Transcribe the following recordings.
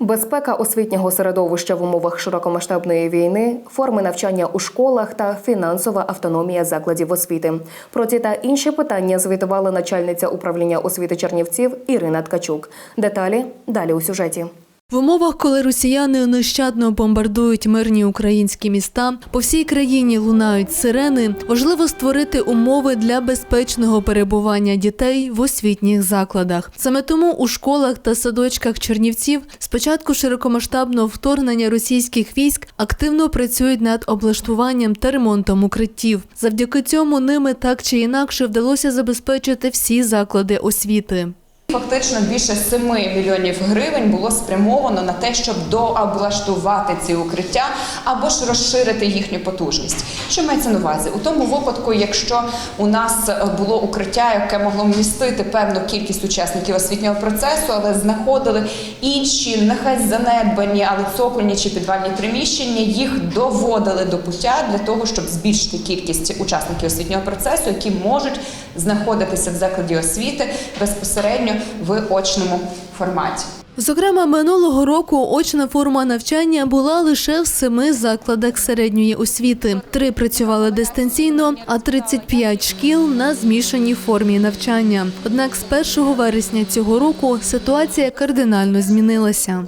Безпека освітнього середовища в умовах широкомасштабної війни, форми навчання у школах та фінансова автономія закладів освіти. Про ці та інші питання звітувала начальниця управління освіти Чернівців Ірина Ткачук. Деталі далі у сюжеті. В умовах, коли росіяни нещадно бомбардують мирні українські міста, по всій країні лунають сирени. Важливо створити умови для безпечного перебування дітей в освітніх закладах. Саме тому у школах та садочках Чернівців з початку широкомасштабного вторгнення російських військ активно працюють над облаштуванням та ремонтом укриттів. Завдяки цьому ними так чи інакше вдалося забезпечити всі заклади освіти. Фактично більше 7 мільйонів гривень було спрямовано на те, щоб дооблаштувати ці укриття або ж розширити їхню потужність. Що мається на увазі? У тому випадку, якщо у нас було укриття, яке могло вмістити певну кількість учасників освітнього процесу, але знаходили інші, нехай занедбані, але цокольні чи підвальні приміщення, їх доводили до пуття для того, щоб збільшити кількість учасників освітнього процесу, які можуть знаходитися в закладі освіти безпосередньо в очному форматі. Зокрема, минулого року очна форма навчання була лише в семи закладах середньої освіти. Три працювали дистанційно, а 35 шкіл на змішаній формі навчання. Однак з 1 вересня цього року ситуація кардинально змінилася.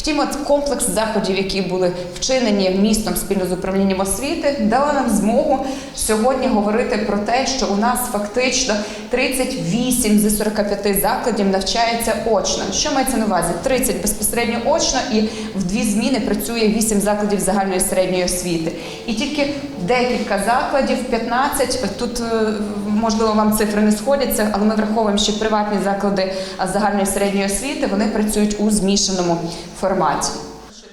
Втім, от комплекс заходів, які були вчинені містом спільно з управлінням освіти, дали нам змогу сьогодні говорити про те, що у нас фактично 38 з 45 закладів навчається очно. Що мається на увазі? 30 безпосередньо очно, і в дві зміни працює 8 закладів загальної середньої освіти. І тільки декілька закладів, 15, Тут е, можливо вам цифри не сходяться, але ми враховуємо, що приватні заклади загальної середньої освіти вони працюють у змішаному форматі.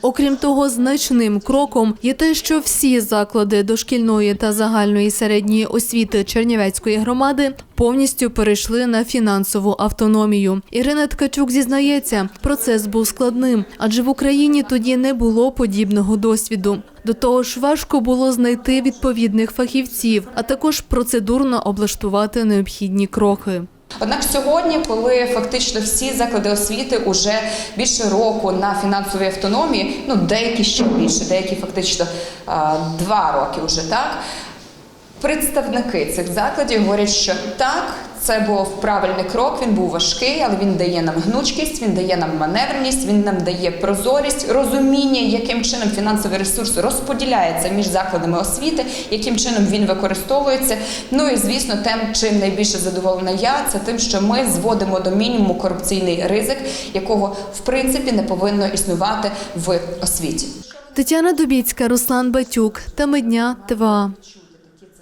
Окрім того, значним кроком є те, що всі заклади дошкільної та загальної середньої освіти Чернівецької громади повністю перейшли на фінансову автономію. Ірина Ткачук зізнається, процес був складним, адже в Україні тоді не було подібного досвіду. До того ж, важко було знайти відповідних фахівців, а також процедурно облаштувати необхідні кроки. Однак сьогодні, коли фактично всі заклади освіти уже більше року на фінансовій автономії, ну деякі ще більше, деякі фактично два роки вже так. Представники цих закладів говорять, що так, це був правильний крок, він був важкий, але він дає нам гнучкість, він дає нам маневреність, він нам дає прозорість, розуміння, яким чином фінансовий ресурс розподіляється між закладами освіти, яким чином він використовується. Ну і звісно, тим, чим найбільше задоволена я, це тим, що ми зводимо до мінімуму корупційний ризик, якого в принципі не повинно існувати в освіті. Тетяна Дубіцька, Руслан Батюк, Теми дня, ТВА.